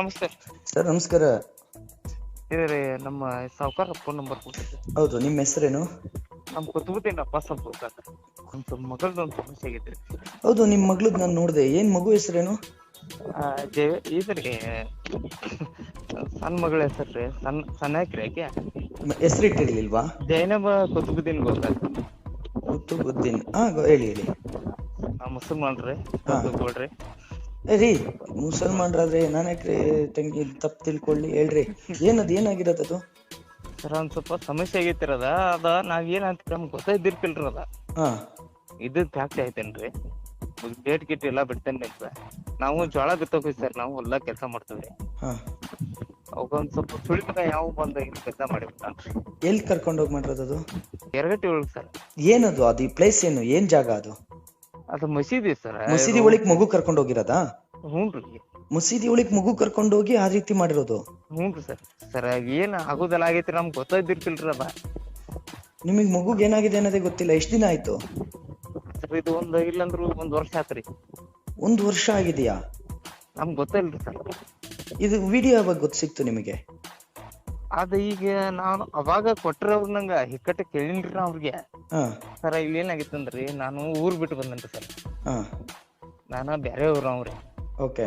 ನಮಸ್ತೆ. ಸರ್ ನಮಸ್ಕಾರ. ಇದ್ರಿ ನಮ್ಮ ಸಾವುಕಾರ ಫೋನ್ ನಂಬರ್ ಕೊಟ್ಟಿದ್ದೆ. ಹೌದು ನಿಮ್ಮ ಹೆಸರೇನು? ನಮ್ಮ ಕೊತ್ತುಬುತ್ತೀನಿ ಅಪ್ಪ ಸ್ವಲ್ಪ ನಮ್ಮ ಮಗಳದ್ದು ಒಂದು ಸಮಸ್ಯೆ ಆಗೈತ್ರಿ ಹೌದು ನಿಮ್ಮ ಮಗಳದ್ ನಾನು ನೋಡಿದೆ. ಏನ್ ಮಗು ಹೆಸರೇನು? ಜಯ ಇದ್ರಿ ಸಣ್ಣ ಮಗಳ ಹೆಸರು ರೀ ಸಣ್ಣ ಸಣ್ಣಕ್ರಿ ಆಕೆ. ಹೆಸರಿಟ್ಟಿರ್ಲಿಲ್ವಾ? ಜೈನಬ ಕೊತ್ತುಬುದ್ದೀನ್ ಗೊತ್ತಾಗ್ತದೆ ಕುತುಬುದ್ದೀನ್ ಹಾ ಹೇಳಿ ಹೇಳಿ. ಮುಸಲ್ಮಾನ್ರಿ. ಕೊಡ್ರಿ ರೀ ಮುಸಲ್ಮಾನ್ರಾದ್ರೆ ನಾನೇ ತಂಗಿ ತಪ್ಪು ತಿಳ್ಕೊಳ್ಳಿ ಹೇಳ್ರಿ. ಏನದು ಏನಾಗಿರೋದು ಸರ್ ಒಂದ್ ಸ್ವಲ್ಪ ಸಮಸ್ಯೆ ಆಗೈತಿರದ? ಅದ ನಾವ್ ಏನ್ ಅಂತ ನಮ್ಗೆ ಗೊತ್ತಾಯ್ದಿರ್ಕಿಲ್ರಿ ಅದ. ಹಾ. ಇದು ಫ್ಯಾಕ್ಟ್ರಿ ಐತೇನ್ರಿ ಡೇಟ್ ಗಿಟ್ ಎಲ್ಲ ಬಿಡ್ತೇನೆ ನಾವು ಜೋಳ ಬಿತ್ತೋಗಿ ಸರ್ ನಾವು ಹೊಲ ಕೆಲಸ ಮಾಡ್ತೀವಿ. ಹಾ. ಅವಗೊಂದ್ ಸ್ವಲ್ಪ ಸುಳಿತನ ಯಾವ ಬಂದ ಇಲ್ಲಿ ಕೆಲಸ ಮಾಡಿಬಿಟ್ಟಾನ್ರಿ ಎಲ್ಲಿ ಕರ್ಕೊಂಡು ಹೋಗಿ ಮಾಡಿರೋದು ಎರಗಟ್ಟಿ ಒಳಗ್ ಸರ್. ಏನದು ಅದು ಈ ಪ್ಲೇಸ್ ಏನು ಏನ್ ಜಾಗ ಅದು? ಅದು ಮಸೀದಿ ಸರ್. ಮಸೀದಿ ಒಳಗ್ ಮಗು ಕರ್ಕೊಂಡು ಹೋಗಿರೋದಾ? ಹ್ಞೂನ್ರಿ ಮಸೀದಿ ಒಳಗ್ ಮಗು ಕರ್ಕೊಂಡು ಹೋಗಿ ಆ ರೀತಿ ಮಾಡಿರೋದು? ಹ್ಞೂನ್ರಿ ಸರ್. ಸರ್ ಏನ್ ಆಗೋದೆಲ್ಲ ಆಗೈತಿ ನಮ್ಗೆ ಗೊತ್ತಾಯ್ದಿರ್ಕಿಲ್ರಿ ಅದ. ನಿಮಗ್ ಮಗುಗ್ ಏನಾಗಿದೆ ಅನ್ನೋದೇ ಗೊತ್ತಿಲ್ಲ ಎಷ್ಟ್ ದಿನ ಆಯ್ತು? ಸರ್ ಇದು ಒಂದ್ ಇಲ್ಲಂದ್ರು ಒಂದ್ ವರ್ಷ ಆತ್ರಿ. ಒಂದ್ ವರ್ಷ ಆಗಿದೆಯಾ? ನಮ್ಗ್ ಗೊತ್ತಿಲ್ರಿ ಸರ್. ಇದು ವಿಡಿಯೋ ಯಾವಾಗ ಗೊತ್ತು ಸಿಕ್ತು ನಿಮಗೆ? ಅದ ಈಗ ನಾನು ಅವಾಗ ಕೊಟ್ರ ಅವ್ರ ನಂಗ ಹಿಕ್ಕಟ್ಟ ಕೇಳಿನ್ರಿ ನಾ ಅವ್ರಿಗೆ. ಹಾ. ಸರ್ ಇಲ್ಲಿ ಏನಾಗಿತ್ತಂದ್ರಿ ನಾನು ಊರ್ ಬಿಟ್ಟು ಬಂದಂತ ಸರ್. ಹಾ. ನಾನ ಬೇರೆ ಊರು ಅವ್ರಿ ಓಕೆ.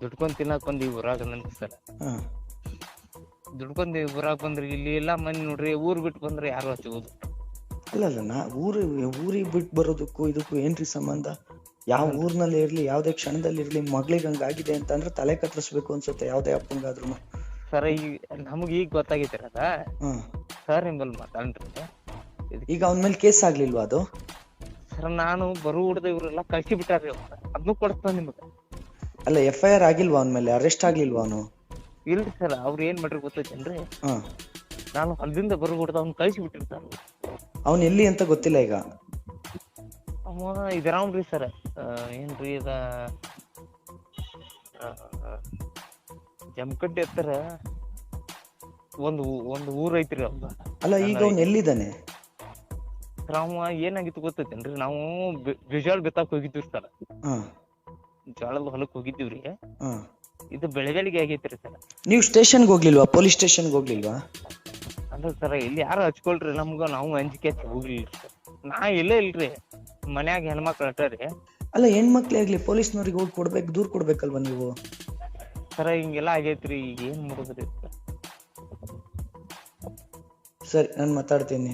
ದುಡ್ಕೊಂಡ್ ತಿನ್ನಕ್ ಬಂದ್ ಈ ಊರಾಗ ನನ್ರಿ ಸರ್. ಹಾ. ದುಡ್ಕೊಂಡ್ ಈ ಊರಾಗ ಬಂದ್ರಿ ಇಲ್ಲಿ ಎಲ್ಲಾ ಮನೆ ನೋಡ್ರಿ ಊರ್ ಬಿಟ್ಟು ಬಂದ್ರೆ ಯಾರು ಹಚ್ಚುವುದು ಅಲ್ಲ ಅಲ್ಲ ನಾ ಊರು ಊರಿಗೆ ಬಿಟ್ಟು ಬರೋದಕ್ಕೂ ಇದಕ್ಕೂ ಏನ್ರಿ ಸಂಬಂಧ? ಯಾವ ಊರ್ನಲ್ಲಿ ಇರ್ಲಿ ಯಾವ್ದೇ ಕ್ಷಣದಲ್ಲಿ ಇರ್ಲಿ ಮಗಳಿಗೆ ಹಂಗಾಗಿದೆ ಅಂತ ಅಂದ್ರೆ ತಲೆ ಕತ್ತರಿಸ್ಬೇಕು ಅನ್ಸುತ್ತೆ ಯಾವ್ದೇ ಅಪ್ಪಂಗಾದ್ರೂ. ಸರ್ ಈಗ ನಮಗ್ ಈಗ ಗೊತ್ತಾಗೈತಿರ ಅದ? ಸರ್ ನಿಮ್ಮಲ್ಲಿ ಮಾತಾಡ್ರಿ. ಈಗ ಅವನ ಮೇಲೆ ಕೇಸ್ ಆಗ್ಲಿಲ್ವಾ ಅದು? ಸರ್ ನಾನು ಬರು ಹುಡ್ದ ಇವ್ರೆಲ್ಲ ಕಳ್ಸಿ ಬಿಟ್ಟಾರ್ರಿ ಅವ್ರ. ಅದನ್ನು ಕೊಡ್ತಾನೆ ನಿಮಗ. ಅಲ್ಲ ಎಫ್ ಐ ಆರ್ ಆಗಿಲ್ವಾ ಅವನ ಮೇಲೆ? ಅರೆಸ್ಟ್ ಆಗ್ಲಿಲ್ವಾ ಅವನು? ಇಲ್ರಿ ಸರ್ ಅವ್ರು ಏನ್ ಮಾಡ್ರಿ ಗೊತ್ತೈತೇನ್ರಿ? ಹಾ. ನಾನು ಅಲ್ಲಿಂದ ಬರು ಅವ್ನು ಕಳಿಸಿ ಬಿಟ್ಟಿರ್ತಾರ ಅವನ್ ಎಲ್ಲಿ ಅಂತ ಗೊತ್ತಿಲ್ಲ ಈಗ? ಅವ ಇದ್ರಾವ್ರಿ ಸರ್ ಏನ್ರಿ ಇದ ಆ, ಜಮಖಂಡಿ ಹತ್ತಿರ ಒಂದು ಊ- ಒಂದು ಊರ್ ಐತ್ರಿ ಅವ್ನ ಅಲ್ಲ ಈಗ ಅವ್ನ ಎಲ್ಲಿದ್ದಾನೆ? ಸರ್ ಅವ ಏನಾಗಿತ್ತು ಗೊತ್ತೈತೇನ್ರಿ? ನಾವು ಬಿಜಾಳ್ ಬಿತ್ತಾಕ್ ಹೋಗಿದ್ವಿ ಸರ್. ಹಾ. ಜೋಳದ ಹೊಲಕ್ ಹೋಗಿದ್ದೀವ್ರಿ. ಇದು ಬೆಳಗಲಿಗೆ ಆಗೈತ್ರಿ ಸರ್. ನೀವು ಸ್ಟೇಷನ್ಗೆ ಹೋಗ್ಲಿಲ್ವಾ? ಪೊಲೀಸ್ ಸ್ಟೇಷನ್ಗೆ ಹೋಗ್ಲಿಲ್ವಾ? ಅಂದ್ರೆ ಸರ್ ಇಲ್ಲಿ ಯಾರು ಹಚ್ಕೊಳ್ರಿ ನಮ್ಗ ನಾವು ಅಂಜಿಕೆ ಹೋಗ್ಲಿಲ್ಲ ನಾ ಇಲ್ಲೇ ಇಲ್ರಿ ಮನ್ಯಾಗ ಹೆಣ್ಮಕ್ಳು ಅಟ್ಟಾರಿ ಅಲ್ಲ ಹೆಣ್ಮಕ್ಳೇ ಆಗ್ಲಿ ಪೊಲೀಸ್ನವ್ರಿಗೆ ಹೋಗಿ ಕೊಡ್ಬೇಕು ದೂರ್ ಕೊಡ್ಬೇಕಲ್ವಾ ನೀವು? ಸರ ಹಿಂಗೆಲ್ಲ ಆಗೈತ್ರಿ ಈಗ ಏನ್ ಮಾಡುದ್ರಿ ಸರಿ ನಾನು ಮಾತಾಡ್ತೀನಿ.